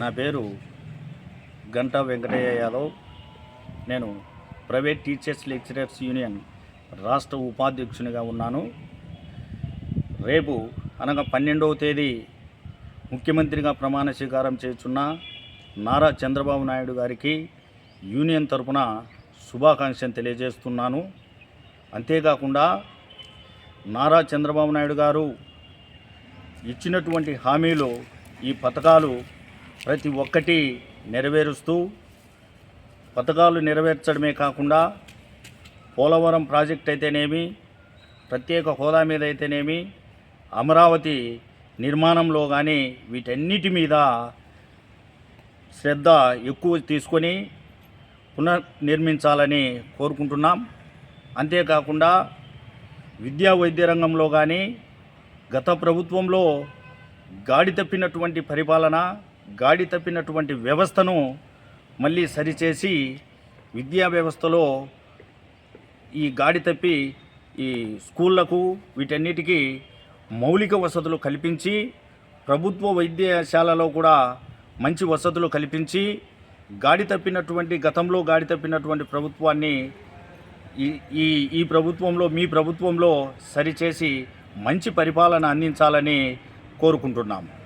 నా పేరు గంటా వెంకటయ్య యాదవ్. నేను ప్రైవేట్ టీచర్స్ లెక్చరర్స్ యూనియన్ రాష్ట్ర ఉపాధ్యక్షునిగా ఉన్నాను. రేపు అనగా పన్నెండవ తేదీ ముఖ్యమంత్రిగా ప్రమాణ స్వీకారం చేస్తున్న నారా చంద్రబాబు నాయుడు గారికి యూనియన్ తరపున శుభాకాంక్షలు తెలియజేస్తున్నాను. అంతేకాకుండా నారా చంద్రబాబు నాయుడు గారు ఇచ్చినటువంటి హామీలు ఈ పథకాలు ప్రతి ఒక్కటి నెరవేరుస్తూ పథకాలు నెరవేర్చడమే కాకుండా పోలవరం ప్రాజెక్ట్ అయితేనేమి ప్రత్యేక హోదా మీద అయితేనేమి అమరావతి నిర్మాణంలో కానీ వీటన్నిటి మీద శ్రద్ధ ఎక్కువ తీసుకొని పునర్నిర్మించాలని కోరుకుంటున్నాం. అంతేకాకుండా విద్యా వైద్య రంగంలో కానీ గత ప్రభుత్వంలో గాడి తప్పినటువంటి పరిపాలన గాడి తప్పినటువంటి వ్యవస్థను మళ్ళీ సరిచేసి విద్యా వ్యవస్థలో ఈ గాడి తప్పి ఈ స్కూళ్ళకు వీటన్నిటికీ మౌలిక వసతులు కల్పించి ప్రభుత్వ వైద్యశాలలో కూడా మంచి వసతులు కల్పించి గాడి తప్పినటువంటి గతంలో గాడి తప్పినటువంటి ప్రభుత్వాన్ని ఈ ఈ ఈ ప్రభుత్వంలో మీ ప్రభుత్వంలో సరిచేసి మంచి పరిపాలన అందించాలని కోరుకుంటున్నాము.